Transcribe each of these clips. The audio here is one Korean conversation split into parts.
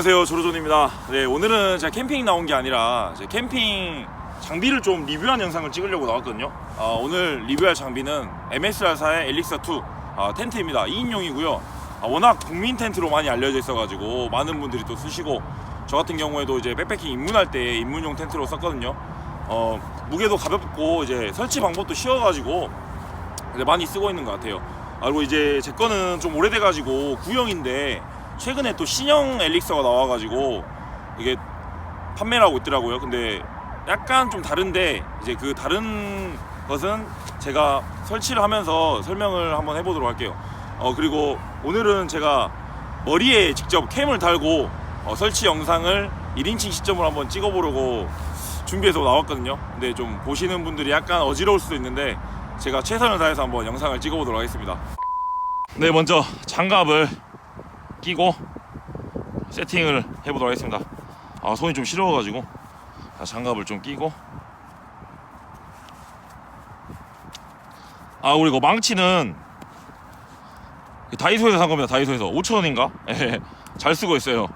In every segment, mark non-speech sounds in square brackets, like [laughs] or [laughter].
안녕하세요. 조로존입니다. 네 오늘은 제가 캠핑 나온 게 아니라 제 캠핑 장비를 좀 리뷰한 영상을 찍으려고 나왔거든요. 아, 오늘 리뷰할 장비는 MSR사의 엘릭서2 아, 텐트입니다. 2인용이고요. 아, 워낙 국민 텐트로 많이 알려져 있어 가지고 많은 분들이 또 쓰시고 저 같은 경우에도 이제 백패킹 입문할 때 입문용 텐트로 썼거든요. 어, 무게도 가볍고 이제 설치 방법도 쉬워가지고 많이 쓰고 있는 것 같아요. 아, 그리고 이제 제 거는 좀 오래돼가지고 구형인데 최근에 또 신형 엘릭서가 나와가지고 이게 판매를 하고 있더라고요. 근데 약간 좀 다른데 이제 그 다른 것은 제가 설치를 하면서 설명을 한번 해보도록 할게요. 어 그리고 오늘은 제가 머리에 직접 캠을 달고 어, 설치 영상을 1인칭 시점으로 한번 찍어보려고 준비해서 나왔거든요. 근데 좀 보시는 분들이 약간 어지러울 수도 있는데 제가 최선을 다해서 한번 영상을 찍어보도록 하겠습니다. 네, 먼저 장갑을 끼고 세팅을 해보도록 하겠습니다. 아, 손이 좀 시려워가지고 자, 장갑을 좀 끼고 아, 그리고 망치는 다이소에서 산 겁니다. 다이소에서 5,000원인가? 예, 잘 쓰고 있어요.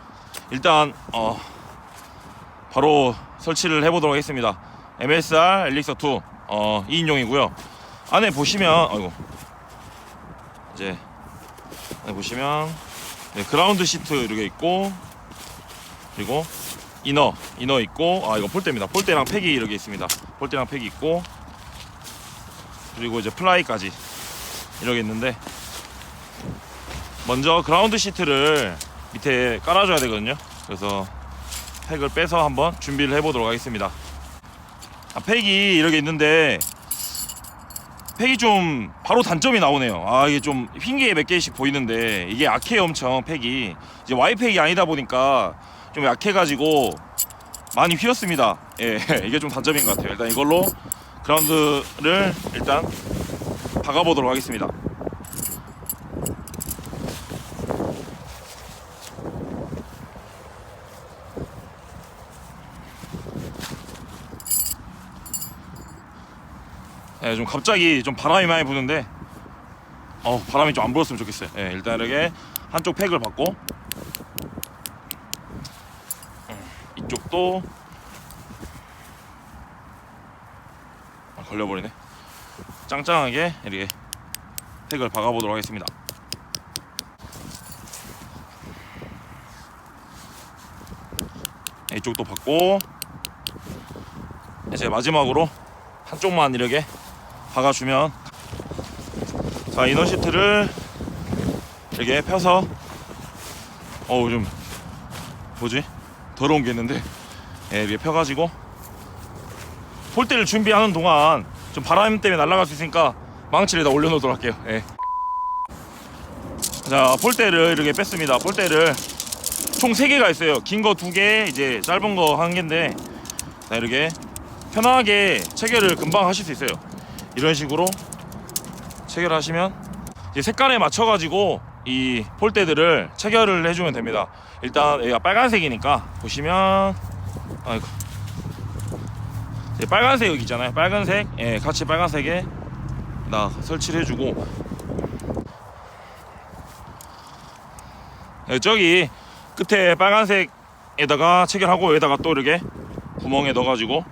일단 어, 바로 설치를 해보도록 하겠습니다. MSR 엘릭서 2 어, 2인용이고요. 안에 보시면 아이고 이제 안에 보시면 네, 그라운드 시트 이렇게 있고 그리고 이너 이너 있고 아 이거 폴대입니다. 폴대랑 팩이 이렇게 있습니다. 폴대랑 팩이 있고 그리고 이제 플라이까지 이렇게 있는데 먼저 그라운드 시트를 밑에 깔아줘야 되거든요. 그래서 팩을 빼서 한번 준비를 해보도록 하겠습니다. 아, 팩이 이렇게 있는데 팩이 좀 바로 단점이 나오네요. 아 이게 좀 흰게 몇 개씩 보이는데 이게 약해 엄청 팩이 이제 Y 팩이 아니다 보니까 좀 약해가지고 많이 휘었습니다. 예 [laughs] 이게 좀 단점인 것 같아요. 일단 이걸로 그라운드를 일단 박아보도록 하겠습니다. 예, 좀 갑자기 좀 바람이 많이 부는데 어 바람이 좀 안 불었으면 좋겠어요. 예, 일단 이렇게 한쪽 팩을 받고 음, 이쪽도 아, 걸려버리네. 짱짱하게 이렇게 팩을 박아보도록 하겠습니다. 예, 이쪽도 받고 이제 마지막으로 한쪽만 이렇게 박아주면. 자 이너 시트를 이렇게 펴서. 어우 좀 뭐지? 더러운 게 있는데. 예, 이렇게 펴가지고. 폴대를 준비하는 동안 좀 바람 때문에 날아갈 수 있으니까 망치를 다 올려놓도록 할게요. 예. 자 폴대를 이렇게 뺐습니다. 폴대를 총 3개가 있어요. 긴 거 2개 이제 짧은 거 1개인데. 자 이렇게 편하게 체결을 금방 하실 수 있어요. 이런 식으로 체결하시면 이제 색깔에 맞춰 가지고 이 폴대들을 체결을 해주면 됩니다. 일단 얘가 빨간색이니까 보시면 아이고 빨간색 여기 있잖아요. 빨간색 예 같이 빨간색에 나 설치를 해주고 예, 저기 끝에 빨간색에다가 체결하고 여기다가 또 이렇게 구멍에 넣어가지고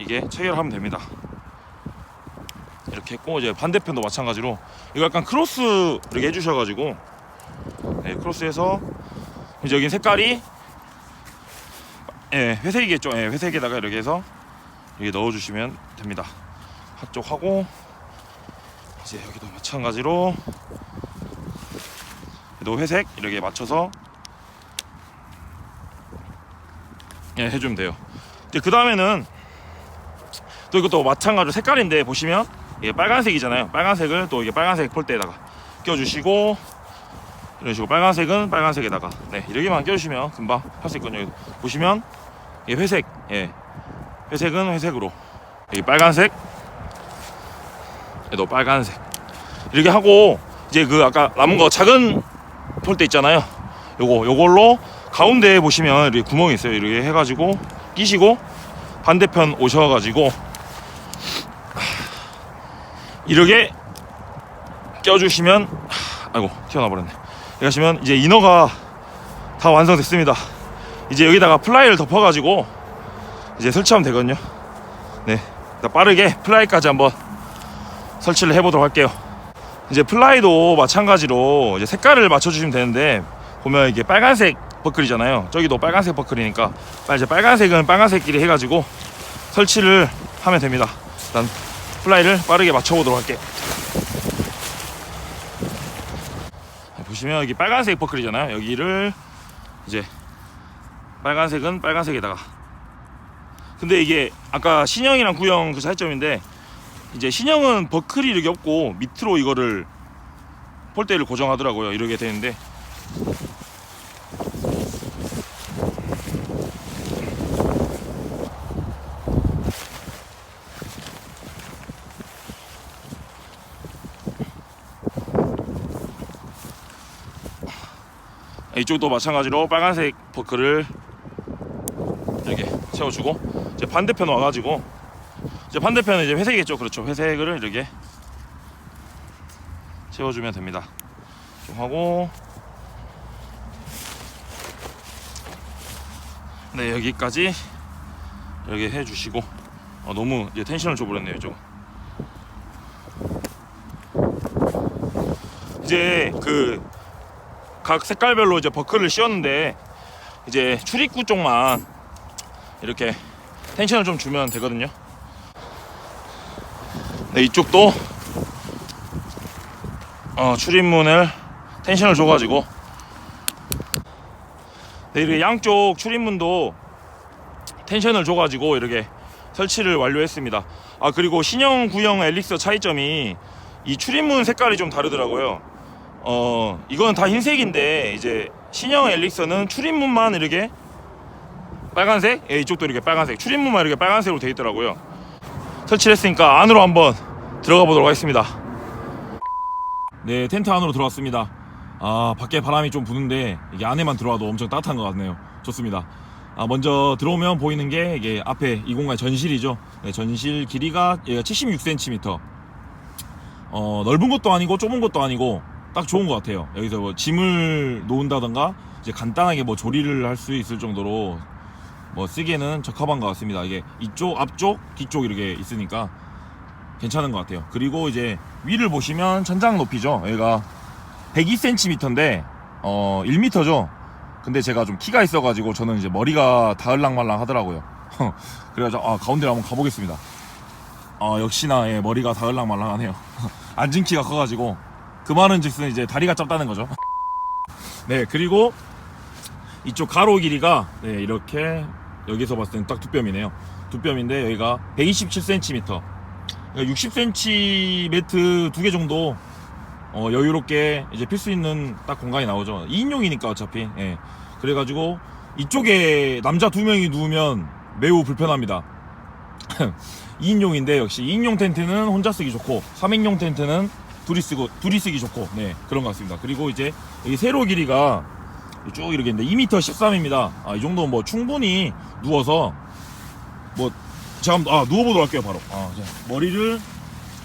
이게 체결하면 됩니다. 이렇게 했고 이제 반대편도 마찬가지로 이거 약간 크로스 이렇게 해주셔가지고 네, 크로스해서 이제 여기 색깔이 예, 회색이겠죠. 예, 회색에다가 이렇게 해서 이렇게 넣어주시면 됩니다. 한쪽 하고 이제 여기도 마찬가지로 또 회색 이렇게 맞춰서 예, 해주면 돼요. 이제 그 다음에는 또 이것도 마찬가지로 색깔인데 보시면 이게 빨간색이잖아요. 빨간색을 또 이게 빨간색 폴대에다가 껴주시고 이런 식으로 빨간색은 빨간색에다가 네 이렇게만 껴주시면 금방 할 수 있거든요. 보시면 이게 회색, 예 회색은 회색으로 여기 빨간색, 얘도 빨간색 이렇게 하고 이제 그 아까 남은 거 작은 폴대 있잖아요. 요거 요걸로 가운데에 보시면 이렇게 구멍이 있어요. 이렇게 해가지고 끼시고 반대편 오셔가지고 이렇게 껴주시면 아이고 튀어나와 버렸네. 이렇게 하시면 이제 이너가 다 완성됐습니다. 이제 여기다가 플라이를 덮어가지고 이제 설치하면 되거든요. 네, 빠르게 플라이까지 한번 설치를 해보도록 할게요. 이제 플라이도 마찬가지로 이제 색깔을 맞춰주시면 되는데 보면 이게 빨간색 버클이잖아요. 저기도 빨간색 버클이니까 빨- 이제 빨간색은 빨간색끼리 해가지고 설치를 하면 됩니다. 일단 플라이를 빠르게 맞춰보도록 할게요. 보시면 여기 빨간색 버클이잖아요. 여기를 이제 빨간색은 빨간색에다가 근데 이게 아까 신형이랑 구형 그 차이점인데 이제 신형은 버클이 이렇게 없고 밑으로 이거를 폴대를 고정하더라고요. 이렇게 되는데 이쪽도 마찬가지로 빨간색 버클을 이렇게 채워주고 이제 반대편 와가지고 이제 반대편은 이제 회색이겠죠. 그렇죠. 회색을 이렇게 채워주면 됩니다. 좀 하고. 네 여기까지 이렇게 해주시고. 어, 너무 이제 텐션을 줘버렸네요 이쪽 이제 그 각 색깔별로 이제 버클을 씌웠는데 이제 출입구 쪽만 이렇게 텐션을 좀 주면 되거든요. 네, 이쪽도 어, 출입문을 텐션을 줘가지고 네, 이렇게 양쪽 출입문도 텐션을 줘가지고 이렇게 설치를 완료했습니다. 아 그리고 신형 구형 엘릭서 차이점이 이 출입문 색깔이 좀 다르더라고요. 어 이건 다 흰색인데 이제 신형 엘릭서는 출입문만 이렇게 빨간색, 예, 이쪽도 이렇게 빨간색, 출입문만 이렇게 빨간색으로 되어 있더라고요. 설치를 했으니까 안으로 한번 들어가 보도록 하겠습니다. 네, 텐트 안으로 들어왔습니다. 아, 밖에 바람이 좀 부는데 이게 안에만 들어와도 엄청 따뜻한 것 같네요. 좋습니다. 아, 먼저 들어오면 보이는 게 이게 앞에 이 공간 전실이죠. 네, 전실 길이가 얘가 76cm. 어, 넓은 것도 아니고 좁은 것도 아니고 딱 좋은 것 같아요. 여기서 뭐 짐을 놓은다던가 이제 간단하게 뭐 조리를 할 수 있을 정도로 뭐 쓰기에는 적합한 것 같습니다. 이게 이쪽, 앞쪽, 뒤쪽 이렇게 있으니까 괜찮은 것 같아요. 그리고 이제 위를 보시면 천장 높이죠. 얘가 102cm인데 어 1m죠. 근데 제가 좀 키가 있어가지고 저는 이제 머리가 닿을랑말랑 하더라고요. [laughs] 그래가지고 아, 가운데로 한번 가보겠습니다. 아 역시나 예, 머리가 닿을랑말랑하네요. [laughs] 앉은 키가 커가지고 그 말은 즉슨 이제 다리가 짧다는 거죠. [laughs] 네 그리고 이쪽 가로 길이가 네, 이렇게 여기서 봤을 때는 딱 두 뼘이네요. 두 뼘인데 여기가 127cm. 60cm 두 개 정도 어, 여유롭게 이제 필 수 있는 딱 공간이 나오죠. 2인용이니까 어차피. 예. 그래가지고 이쪽에 남자 두 명이 누우면 매우 불편합니다. [laughs] 2인용인데 역시 2인용 텐트는 혼자 쓰기 좋고 3인용 텐트는 둘이 쓰고 둘이 쓰기 좋고 네 그런 것 같습니다. 그리고 이제 이 세로 길이가 쭉 이렇게 있는데 2m 13입니다. 아, 이 정도면 뭐 충분히 누워서 뭐 제가 한번 아 누워보도록 할게요 바로. 아, 자, 머리를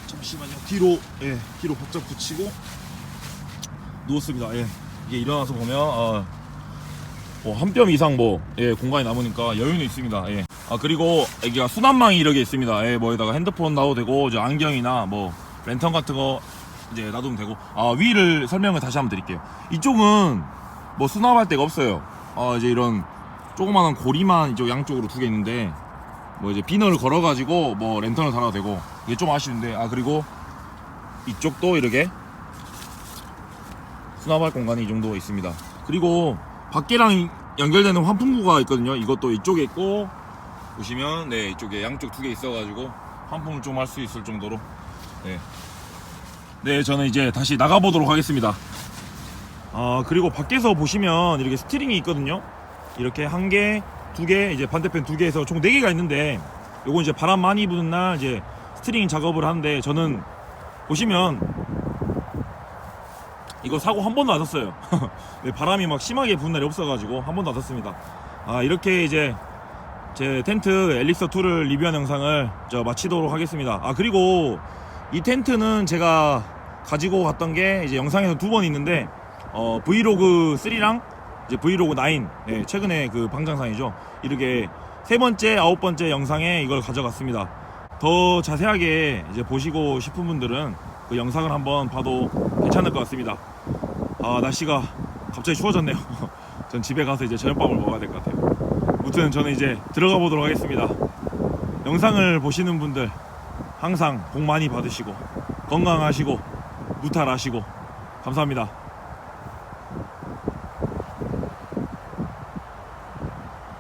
잠시만요 뒤로 예 뒤로 바짝 붙이고 누웠습니다. 예 이게 일어나서 보면 아, 뭐한 뼘 이상 뭐 예, 공간이 남으니까 여유는 있습니다. 예. 아 그리고 여기가 수납망이 이렇게 있습니다. 예, 뭐에다가 핸드폰 놔도 되고 이제 안경이나 뭐 랜턴 같은 거 이제 놔두면 되고 아 위를 설명을 다시 한번 드릴게요. 이쪽은 뭐 수납할 데가 없어요. 어 이제 이런 조그마한 고리만 이쪽 양쪽으로 두 개 있는데 뭐 이제 비너를 걸어가지고 뭐 랜턴을 달아도 되고 이게 좀 아쉬운데 아 그리고 이쪽도 이렇게 수납할 공간이 이 정도 있습니다. 그리고 밖이랑 연결되는 환풍구가 있거든요. 이것도 이쪽에 있고 보시면 네 이쪽에 양쪽 두 개 있어가지고 환풍을 좀 할 수 있을 정도로 네. 네 저는 이제 다시 나가보도록 하겠습니다. 아 그리고 밖에서 보시면 이렇게 스티링이 있거든요. 이렇게 한 개, 두 개, 이제 반대편 두 개에서 총 네 개가 있는데 요건 이제 바람 많이 부는 날 이제 스트링 작업을 하는데 저는 보시면 이거 사고 한 번도 안 샀어요. [laughs] 네, 바람이 막 심하게 부는 날이 없어가지고 한 번도 안 샀습니다. 아 이렇게 이제 제 텐트 엘릭서 2를 리뷰한 영상을 저 마치도록 하겠습니다. 아 그리고 이 텐트는 제가 가지고 갔던 게 이제 영상에서 두 번 있는데 어, 브이로그 3랑 이제 브이로그 9 네, 최근에 그 방장상이죠. 이렇게 세 번째, 아홉 번째 영상에 이걸 가져갔습니다. 더 자세하게 이제 보시고 싶은 분들은 그 영상을 한번 봐도 괜찮을 것 같습니다. 아 날씨가 갑자기 추워졌네요. [laughs] 전 집에 가서 이제 저녁밥을 먹어야 될 것 같아요. 무튼 저는 이제 들어가 보도록 하겠습니다. 영상을 보시는 분들 항상 복 많이 받으시고 건강하시고 무탈하시고 감사합니다.